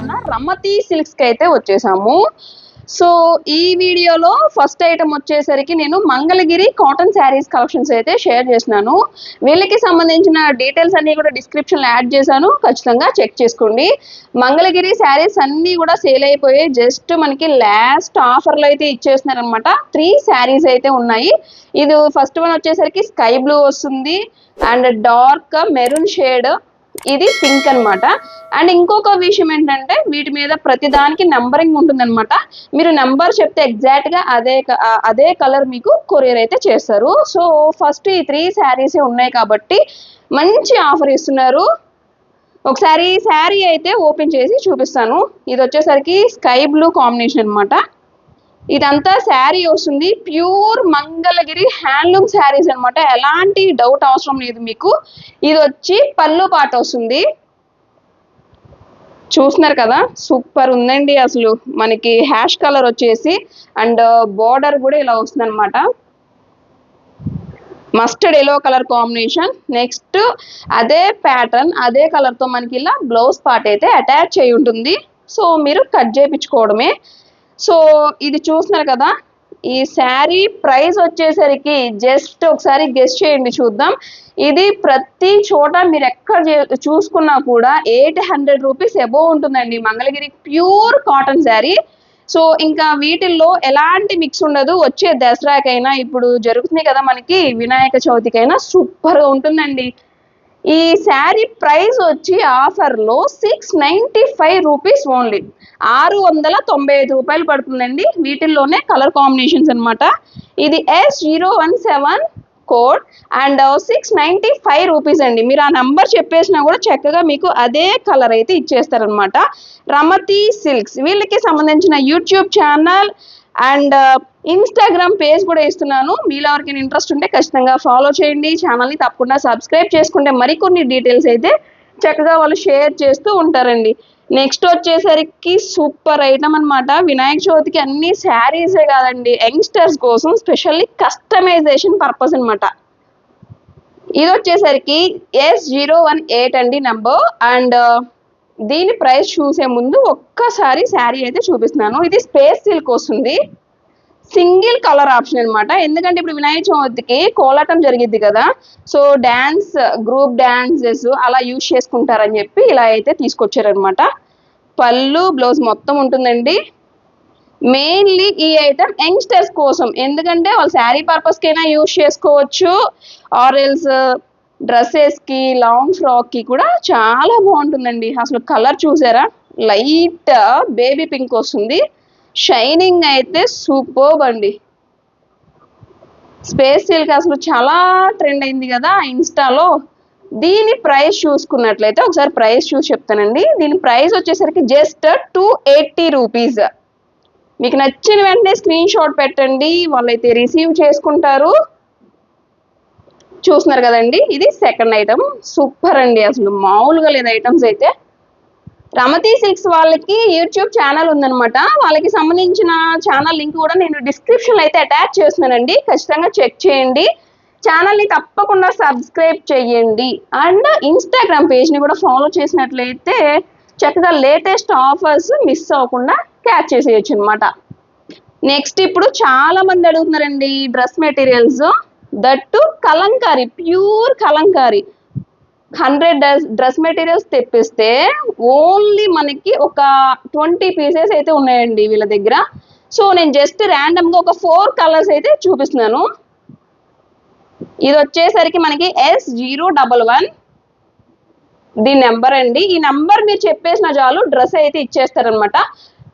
ఉన్న రమ్మతి సిల్క్స్కి అయితే వచ్చేసాము. సో ఈ వీడియోలో ఫస్ట్ ఐటమ్ వచ్చేసరికి నేను మంగళగిరి కాటన్ శారీస్ కలెక్షన్స్ అయితే షేర్ చేసినాను వీళ్ళకి సంబంధించిన డీటెయిల్స్ అన్ని కూడా డిస్క్రిప్షన్లో యాడ్ చేశాను. ఖచ్చితంగా చెక్ చేసుకోండి. మంగళగిరి శారీస్ అన్నీ కూడా సేల్ అయిపోయి జస్ట్ మనకి లాస్ట్ ఆఫర్లో అయితే ఇచ్చేస్తున్నారనమాట త్రీ శారీస్ అయితే ఉన్నాయి. ఇది ఫస్ట్ వన్ వచ్చేసరికి స్కై బ్లూ వస్తుంది. And dark maroon shade. ఇది పింక్ అన్నమాట. అండ్ ఇంకొక విషయం ఏంటంటే వీటి మీద ప్రతి దానికి నంబరింగ్ ఉంటుందన్నమాట. మీరు నెంబర్ చెప్తే ఎగ్జాక్ట్గా అదే క- అదే కలర్ మీకు కొరియర్ అయితే చేస్తారు. సో ఫస్ట్ ఈ త్రీ శారీస్ ఉన్నాయి కాబట్టి మంచి ఆఫర్ ఇస్తున్నారు. ఒకసారి శారీ అయితే ఓపెన్ చేసి చూపిస్తాను. ఇది వచ్చేసరికి స్కై బ్లూ కాంబినేషన్ అన్నమాట. ఇదంతా శారీ వస్తుంది. ప్యూర్ మంగళగిరి హ్యాండ్లూమ్ శారీస్ అన్నమాట. ఎలాంటి డౌట్ అవసరం లేదు మీకు. ఇది వచ్చి పళ్ళు పాట వస్తుంది. చూస్తున్నారు కదా? సూపర్ ఉందండి అసలు. మనకి హ్యాష్ కలర్ వచ్చేసి అండ్ బార్డర్ కూడా ఇలా వస్తుంది అనమాట mustard yellow colour combination. Next అదే ప్యాటర్న్ అదే కలర్తో మనకి ఇలా బ్లౌజ్ పార్ట్ అయితే అటాచ్ అయి ఉంటుంది. సో మీరు కట్ చేయించుకోవడమే. సో ఇది చూస్తున్నారు కదా ఈ శారీ ప్రైస్ వచ్చేసరికి జస్ట్ ఒకసారి గెస్ట్ చేయండి చూద్దాం. ఇది ప్రతి చోట మీరు ఎక్కడ చే- చూసుకున్నా కూడా ఎయిట్ హండ్రెడ్ రూపీస్ ఎబోవ్ ఉంటుందండి. Mangalagiri pure cotton sari. So ఇంకా వీటిల్లో ఎలాంటి మిక్స్ ఉండదు. వచ్చే దసరాకైనా ఇప్పుడు జరుగుతుంది కదా మనకి వినాయక చవితికైనా సూపర్గా ఉంటుందండి. ఈ శారీ ప్రైస్ వచ్చి ఆఫర్లో six ninety five rupees only. ఆరు వందల తొంభై ఐదు రూపాయలు పడుతుందండి. వీటిల్లోనే కలర్ కాంబినేషన్స్ అనమాట ఇది S zero one seven code and six ninety five rupees అండి. మీరు ఆ నంబర్ చెప్పేసినా కూడా చక్కగా మీకు అదే కలర్ అయితే ఇచ్చేస్తారనమాట రమతి సిల్క్స్. వీళ్ళకి సంబంధించిన YouTube channel and Instagram page కూడా ఇస్తున్నాను. మీలో ఎవరికైనా ఇంట్రెస్ట్ ఉంటే ఖచ్చితంగా ఫాలో చేయండి. ఛానల్ని తప్పకుండా సబ్స్క్రైబ్ చేసుకుంటే మరికొన్ని డీటెయిల్స్ అయితే చక్కగా వాళ్ళు షేర్ చేస్తూ ఉంటారండి. నెక్స్ట్ వచ్చేసరికి సూపర్ ఐటమ్ అనమాట వినాయక చవితికి అన్ని శారీసే కాదండి. యంగ్స్టర్స్ కోసం స్పెషల్లీ కస్టమైజేషన్ పర్పస్ అన్నమాట. ఇది వచ్చేసరికి ఎస్ జీరో వన్ ఎయిట్ అండి నెంబర్ అండ్ దీని ప్రైస్ చూసే ముందు ఒక్కసారి శారీ అయితే చూపిస్తున్నాను. ఇది స్పేస్ సిల్క్ వస్తుంది. సింగిల్ కలర్ ఆప్షన్ అనమాట ఎందుకంటే ఇప్పుడు వినాయక చవితికి కోలాటం జరిగిద్ది కదా. సో డ్యాన్స్ గ్రూప్ డ్యాన్సెస్ అలా యూజ్ చేసుకుంటారని చెప్పి ఇలా అయితే తీసుకొచ్చారనమాట పళ్ళు బ్లౌజ్ మొత్తం ఉంటుందండి. మెయిన్లీ ఈ ఐటమ్ యంగ్స్టర్స్ కోసం. ఎందుకంటే వాళ్ళు శారీ పర్పస్కైనా యూజ్ చేసుకోవచ్చు. ఆరెల్స్ డ్రెస్సెస్కి లాంగ్ ఫ్రాక్కి కూడా చాలా బాగుంటుందండి. అసలు కలర్ చూసారా? లైట్ బేబీ పింక్ వస్తుంది. షైనింగ్ అయితే సూపర్బ్ అండి. స్పేస్ సిల్క్ అసలు చాలా ట్రెండ్ అయింది కదా ఇన్స్టాలో. దీని ప్రైస్ చూసుకున్నట్లయితే ఒకసారి ప్రైస్ చూసి చెప్తానండి. దీని ప్రైస్ వచ్చేసరికి జస్ట్ టూ ఎయిటీ రూపీస్. మీకు నచ్చిన వెంటనే స్క్రీన్ షాట్ పెట్టండి. వాళ్ళైతే రిసీవ్ చేసుకుంటారు. చూస్తున్నారు కదండి ఇది సెకండ్ ఐటమ్ సూపర్ అండి అసలు. మామూలుగా లేదు ఐటమ్స్ అయితే. రమతి సిక్స్ వాళ్ళకి యూట్యూబ్ ఛానల్ ఉందనమాట వాళ్ళకి సంబంధించిన ఛానల్ లింక్ కూడా నేను డిస్క్రిప్షన్లో అయితే అటాచ్ చేస్తున్నానండి. ఖచ్చితంగా చెక్ చేయండి. ఛానల్ని తప్పకుండా సబ్స్క్రైబ్ చేయండి. అండ్ ఇన్స్టాగ్రామ్ పేజ్ని కూడా ఫాలో చేసినట్లయితే చక్కగా లేటెస్ట్ ఆఫర్స్ మిస్ అవ్వకుండా క్యాచ్ చేసేయచ్చు అనమాట నెక్స్ట్ ఇప్పుడు చాలా మంది అడుగుతున్నారండి dress materials that kalamkari pure kalamkari. Hundred dress dress materials తెప్పిస్తే only మనకి ఒక ట్వంటీ పీసెస్ అయితే ఉన్నాయండి వీళ్ళ దగ్గర. సో నేను జస్ట్ ర్యాండమ్గా ఒక ఫోర్ కలర్స్ అయితే చూపిస్తున్నాను. ఇది వచ్చేసరికి మనకి ఎస్ జీరో డబల్ వన్ దీని నెంబర్ అండి. ఈ నెంబర్ మీరు చెప్పేసిన చాలు డ్రెస్ అయితే ఇచ్చేస్తారనమాట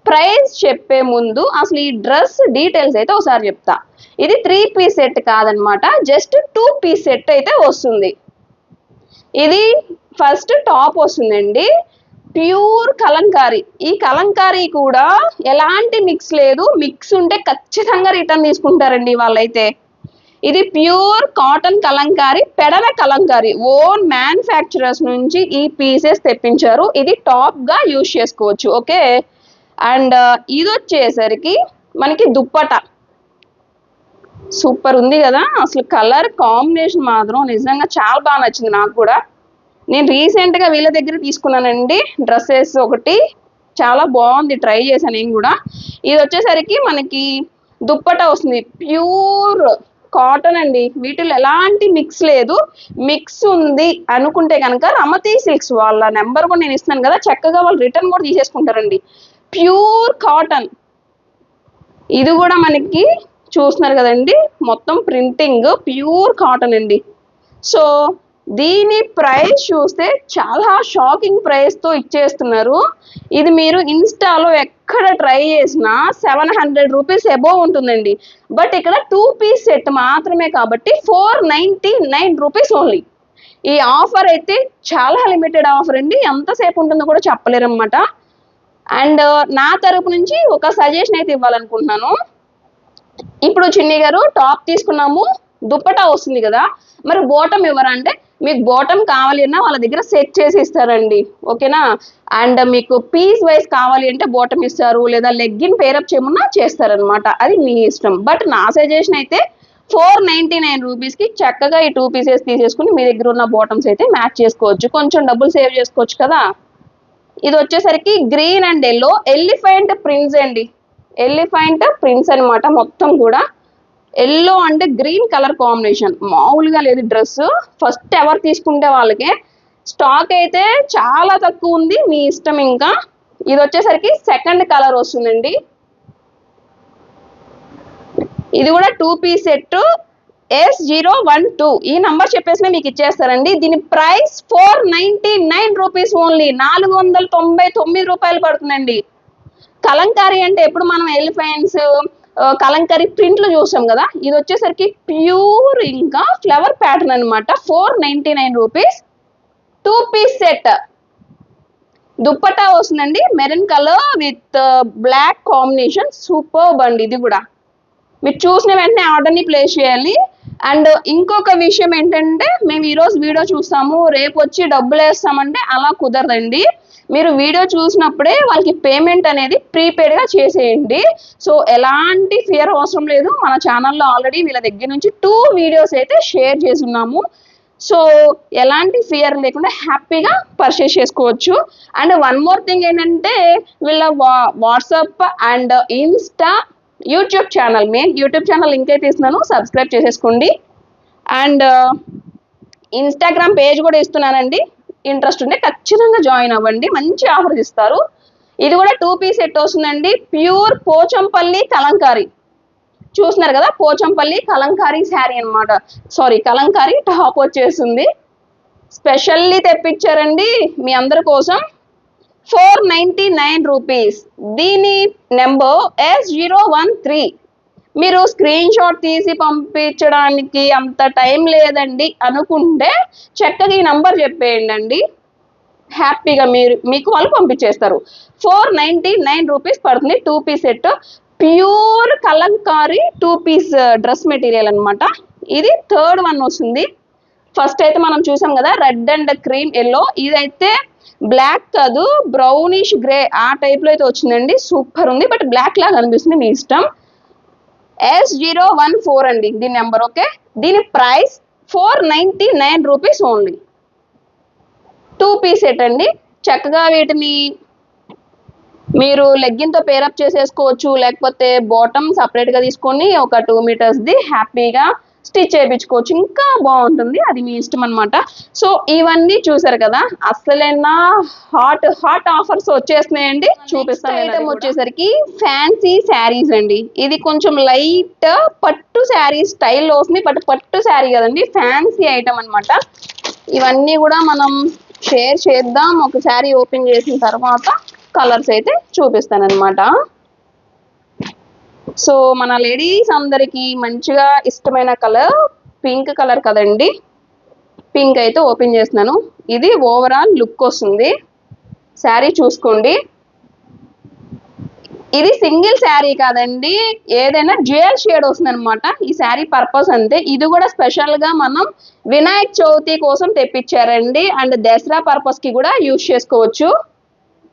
ప్రైస్ చెప్పే ముందు అసలు ఈ డ్రెస్ డీటెయిల్స్ అయితే ఒకసారి చెప్తా. ఇది త్రీ పీస్ సెట్ కాదనమాట జస్ట్ టూ పీస్ సెట్ అయితే వస్తుంది. ఇది ఫస్ట్ టాప్ వస్తుందండి. ప్యూర్ కలంకారీ. ఈ కలంకారీ కూడా ఎలాంటి మిక్స్ లేదు మిక్స్ ఉంటే ఖచ్చితంగా రిటర్న్ తీసుకుంటారండి వాళ్ళైతే. ఇది pure cotton kalamkari Pedana kalamkari. Own manufacturers నుంచి ఈ పీసెస్ తెప్పించారు. ఇది టాప్గా యూజ్ చేసుకోవచ్చు ఓకే? అండ్ ఇది వచ్చేసరికి మనకి దుప్పట. సూపర్ ఉంది కదా. అసలు కలర్ కాంబినేషన్ మాత్రం నిజంగా చాలా బాగా నచ్చింది నాకు కూడా. నేను రీసెంట్గా వీళ్ళ దగ్గర తీసుకున్నానండి డ్రెస్సెస్ ఒకటి. చాలా బాగుంది ట్రై చేశాను నేను కూడా. ఇది వచ్చేసరికి మనకి దుప్పట వస్తుంది. ప్యూర్ కాటన్ అండి. వీటిలో ఎలాంటి మిక్స్ లేదు. మిక్స్ ఉంది అనుకుంటే కనుక రమతి సిల్క్స్ వాళ్ళ నెంబర్ కూడా నేను ఇస్తున్నాను కదా. చక్కగా వాళ్ళు రిటర్న్ కూడా తీసేసుకుంటారండి. Pure cotton. ఇది కూడా మనకి చూస్తున్నారు కదండి మొత్తం ప్రింటింగ్ ప్యూర్ కాటన్ అండి. సో దీని ప్రైస్ చూస్తే చాలా షాకింగ్ ప్రైస్తో ఇచ్చేస్తున్నారు. ఇది మీరు ఇన్స్టాలో ఎక్కడ ట్రై చేసినా సెవెన్ హండ్రెడ్ రూపీస్ అబోవ్ ఉంటుందండి. బట్ ఇక్కడ టూ పీస్ సెట్ మాత్రమే కాబట్టి four ninety nine rupees only. ఈ ఆఫర్ అయితే చాలా లిమిటెడ్ ఆఫర్ అండి. ఎంతసేపు ఉంటుందో కూడా చెప్పలేరు అనమాట అండ్ నా తరపు నుంచి ఒక సజెషన్ అయితే ఇవ్వాలనుకుంటున్నాను. ఇప్పుడు చిన్ని గారు టాప్ తీసుకున్నాము దుప్పటా వస్తుంది కదా మరి బోటం ఇవ్వరా అంటే మీకు బోటం కావాలి అన్నా వాళ్ళ దగ్గర సెట్ చేసి ఇస్తారండి ఓకేనా? అండ్ మీకు పీస్ వైజ్ కావాలి అంటే బోటం ఇస్తారు లేదా లెగ్గిన్ పేరప్ చేయమన్నా చేస్తారనమాట అది మీ ఇష్టం. బట్ నా సజెషన్ అయితే ఫోర్ నైన్టీ నైన్ రూపీస్కి చక్కగా ఈ టూ పీసెస్ తీసేసుకుని మీ దగ్గర ఉన్న బాటమ్స్ అయితే మ్యాచ్ చేసుకోవచ్చు. కొంచెం డబ్బులు సేవ్ చేసుకోవచ్చు కదా? ఇది వచ్చేసరికి green and yellow. Elephant prints అండి. ఎలిఫెంట్ ప్రింట్స్ అనమాట మొత్తం కూడా. ఎల్లో అంటే గ్రీన్ కలర్ కాంబినేషన్. మామూలుగా లేదు డ్రెస్. ఫస్ట్ ఎవరు తీసుకుంటే వాళ్ళకే. స్టాక్ అయితే చాలా తక్కువ ఉంది. మీ ఇష్టం ఇంకా. ఇది వచ్చేసరికి సెకండ్ కలర్ వస్తుందండి. ఇది కూడా two piece set S zero one two ఈ నంబర్ చెప్పేసి మీకు ఇచ్చేస్తారండి. దీని price four ninety nine rupees only నాలుగు వందల తొంభై తొమ్మిది రూపాయలు పడుతుందండి. కలంకారీ అంటే ఎప్పుడు మనం ఎలిఫెంట్స్ కలంకారీ ప్రింట్లు చూసాం కదా? ఇది వచ్చేసరికి ప్యూర్ ఇంకా ఫ్లవర్ ప్యాటర్న్ అనమాట four ninety nine rupees two piece set dupatta వస్తుందండి. Maroon colour with black combination super బండి ఇది కూడా. మీరు చూసిన వెంటనే ఆర్డర్ని ప్లేస్ చేయాలి. అండ్ ఇంకొక విషయం ఏంటంటే మేము ఈరోజు వీడియో చూస్తాము రేపు వచ్చి డబ్బులు వేస్తామంటే అలా కుదరదండి. మీరు వీడియో చూసినప్పుడే వాళ్ళకి పేమెంట్ అనేది ప్రీపెయిడ్గా చేసేయండి. సో ఎలాంటి ఫియర్ అవసరం లేదు. మన ఛానల్లో ఆల్రెడీ వీళ్ళ దగ్గర నుంచి టూ వీడియోస్ అయితే షేర్ చేస్తున్నాము. సో ఎలాంటి ఫియర్ లేకుండా హ్యాపీగా పర్చేస్ చేసుకోవచ్చు. అండ్ వన్ మోర్ థింగ్ ఏంటంటే వీళ్ళ వా WhatsApp and Insta YouTube channel main YouTube channel link అయితే ఇస్తున్నాను సబ్స్క్రైబ్ చేసేసుకోండి. అండ్ ఇన్స్టాగ్రామ్ పేజ్ కూడా ఇస్తున్నానండి. ఇంట్రెస్ట్ ఉంటే ఖచ్చితంగా జాయిన్ అవ్వండి. మంచి ఆఫర్స్ ఇస్తారు. ఇది కూడా టూ పీస్ సెట్ వస్తుందండి. ప్యూర్ పోచంపల్లి కలంకారీ. చూస్తున్నారు కదా పోచంపల్లి కలంకారీ శారీ అన్నమాట. సారీ కలంకారీ టాప్ వచ్చేసింది. స్పెషల్లీ తెప్పించారండి మీ అందరి కోసం. Four ninety nine rupees. దీని number S zero one three. మీరు స్క్రీన్ షాట్ తీసి పంపించడానికి అంత టైం లేదండి అనుకుంటే చక్కగా ఈ నంబర్ చెప్పేయండి అండి హ్యాపీగా మీరు మీకు వాళ్ళు పంపించేస్తారు. ఫోర్ నైంటీ నైన్ రూపీస్ పడుతుంది two piece set. Pure kalamkari two piece dress material అనమాట ఇది థర్డ్ వన్ వస్తుంది. ఫస్ట్ అయితే మనం చూసాం కదా రెడ్ అండ్ క్రీమ్ ఎల్లో ఇదైతే బ్లాక్ కాదు బ్రౌనిష్ గ్రే ఆ టైప్లో అయితే వచ్చిందండి. సూపర్ ఉంది. బట్ బ్లాక్ లాగా అనిపిస్తుంది మీ ఇష్టం. ఎస్ జీరో వన్ ఫోర్ అండి దీని నెంబర్ ఓకే దీని price four ninety nine rupees only two piece set అండి. చక్కగా వీటిని మీరు లెగ్గిన్తో పేరప్ చేసేసుకోవచ్చు. లేకపోతే బాటమ్ సపరేట్గా తీసుకొని ఒక టూ మీటర్స్ది హ్యాపీగా స్టిచ్ చేయించుకోవచ్చు. ఇంకా బాగుంటుంది. అది మీ ఇష్టం అనమాట సో ఇవన్నీ చూసారు కదా? అసలైనా హాట్ హాట్ ఆఫర్స్ వచ్చేస్తున్నాయండి. చూపిస్తాను ఐటమ్ వచ్చేసరికి ఫ్యాన్సీ శారీస్ అండి. ఇది కొంచెం లైట్ పట్టు శారీ స్టైల్లో వస్తుంది. బట్ పట్టు శారీ కదండి ఫ్యాన్సీ ఐటమ్ అన్నమాట. ఇవన్నీ కూడా మనం షేర్ చేద్దాం. ఒక శారీ ఓపెన్ చేసిన తర్వాత కలర్స్ అయితే చూపిస్తాను అనమాట సో మన లేడీస్ అందరికి మంచిగా ఇష్టమైన కలర్ పింక్ కలర్ కదండి. పింక్ అయితే ఓపెన్ చేస్తున్నాను. ఇది ఓవరాల్ లుక్ వస్తుంది. శారీ చూసుకోండి. ఇది సింగిల్ శారీ కాదండి. ఏదైనా జ్యువెల్ షేడ్ వస్తుంది అనమాట ఈ శారీ పర్పస్ అంతే. ఇది కూడా స్పెషల్గా మనం వినాయక చవితి కోసం తెప్పించారండి. అండ్ దసరా పర్పస్కి కూడా యూజ్ చేసుకోవచ్చు.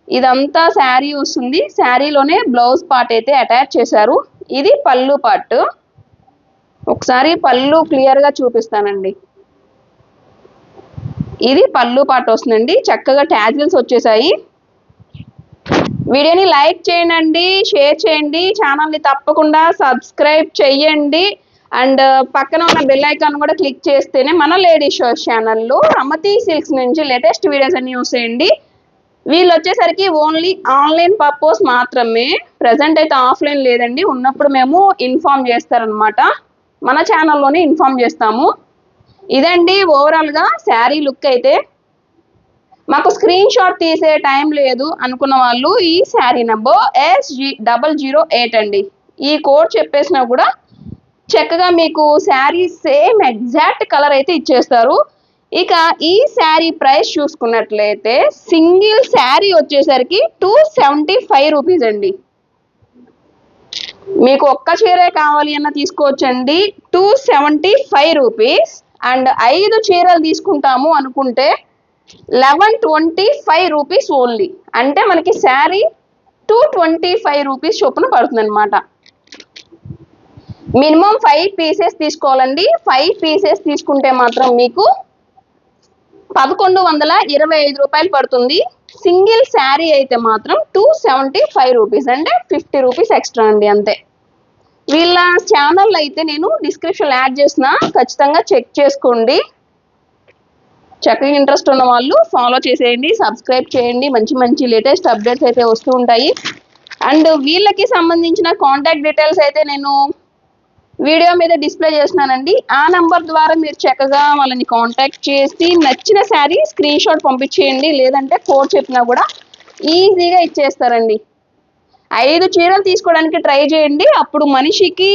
ఇదంతా శారీ వస్తుంది. శారీలోనే బ్లౌజ్ పార్ట్ అయితే అటాచ్ చేశారు. ఇది పళ్ళు పార్ట్ ఒకసారి పళ్ళు క్లియర్గా చూపిస్తానండి. ఇది పళ్ళు పార్ట్ వస్తుందండి. చక్కగా ట్యాజిల్స్ వచ్చేసాయి. వీడియోని లైక్ చేయండి షేర్ చేయండి ఛానల్ని తప్పకుండా సబ్స్క్రైబ్ చేయండి అండ్ పక్కన ఉన్న బెల్ ఐకాన్ కూడా క్లిక్ చేస్తేనే మన లేడీ షోస్ ఛానల్లో రమతి సిల్క్స్ నుంచి లేటెస్ట్ వీడియోస్ అన్ని చూసేయండి వీళ్ళు వచ్చేసరికి ఓన్లీ ఆన్లైన్ పర్పస్ మాత్రమే. ప్రజెంట్ అయితే ఆఫ్లైన్ లేదండి. ఉన్నప్పుడు మేము ఇన్ఫామ్ చేస్తారనమాట మన ఛానల్లోనే ఇన్ఫామ్ చేస్తాము. ఇదండి ఓవరాల్గా శారీ లుక్ అయితే. మాకు స్క్రీన్ షాట్ తీసే టైం లేదు అనుకున్న వాళ్ళు ఈ sari number SG double zero eight అండి. ఈ కోడ్ చెప్పేసినా కూడా చక్కగా మీకు శారీ సేమ్ ఎగ్జాక్ట్ కలర్ అయితే ఇచ్చేస్తారు. ఇక ఈ శారీ ప్రైస్ చూసుకున్నట్లయితే సింగిల్ శారీ వచ్చేసరికి టూ సెవెంటీ ఫైవ్ రూపీస్ అండి. మీకు ఒక్క చీరే కావాలి అన్న తీసుకోవచ్చండి. Two seventy five rupees and ఐదు చీరలు తీసుకుంటాము అనుకుంటే eleven twenty five rupees only. అంటే మనకి sari two twenty five rupees చొప్పున పడుతుంది అనమాట మినిమం ఫైవ్ పీసెస్ తీసుకోవాలండి. ఫైవ్ పీసెస్ తీసుకుంటే మాత్రం మీకు పదకొండు వందల ఇరవై ఐదు రూపాయలు పడుతుంది. సింగిల్ శారీ అయితే మాత్రం టూ సెవెంటీ ఫైవ్ రూపీస్ అంటే ఫిఫ్టీ రూపీస్ ఎక్స్ట్రా అండి అంతే. వీళ్ళ ఛానల్ అయితే నేను డిస్క్రిప్షన్ యాడ్ చేసిన ఖచ్చితంగా చెక్ చేసుకోండి. చక్కగా ఇంట్రెస్ట్ ఉన్న వాళ్ళు ఫాలో చేసేయండి సబ్స్క్రైబ్ చేయండి. మంచి మంచి లేటెస్ట్ అప్డేట్స్ అయితే వస్తూ ఉంటాయి. అండ్ వీళ్ళకి సంబంధించిన కాంటాక్ట్ డీటెయిల్స్ అయితే నేను వీడియో మీద డిస్ప్లే చేస్తున్నానండి. ఆ నంబర్ ద్వారా మీరు చక్కగా వాళ్ళని కాంటాక్ట్ చేసి నచ్చిన శారీ స్క్రీన్ షాట్ పంపించేయండి. లేదంటే కోడ్ చెప్పినా కూడా ఈజీగా ఇచ్చేస్తారండి. ఐదు చీరలు తీసుకోవడానికి ట్రై చేయండి. అప్పుడు మనిషికి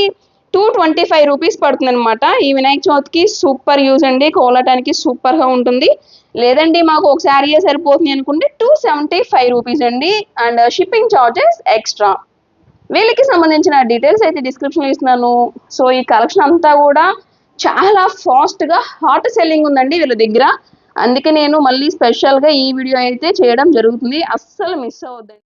టూ ట్వంటీ ఫైవ్ రూపీస్ పడుతుంది అనమాట ఈ వినాయక చవితికి సూపర్ యూజ్ అండి. కోలటానికి సూపర్గా ఉంటుంది. లేదండి మాకు ఒక శారీయే సరిపోతుంది అనుకుంటే టూ సెవెంటీ ఫైవ్ రూపీస్ అండి అండ్ షిప్పింగ్ చార్జెస్ ఎక్స్ట్రా వీళ్ళకి సంబంధించిన డీటెయిల్స్ అయితే డిస్క్రిప్షన్లో ఇస్తున్నాను. సో ఈ కలెక్షన్ అంతా కూడా చాలా ఫాస్ట్గా హాట్ సెల్లింగ్ ఉందండి వీళ్ళ దగ్గర. అందుకే నేను మళ్ళీ స్పెషల్గా ఈ వీడియో అయితే చేయడం జరుగుతుంది. అస్సలు మిస్ అవ్వద్దండి.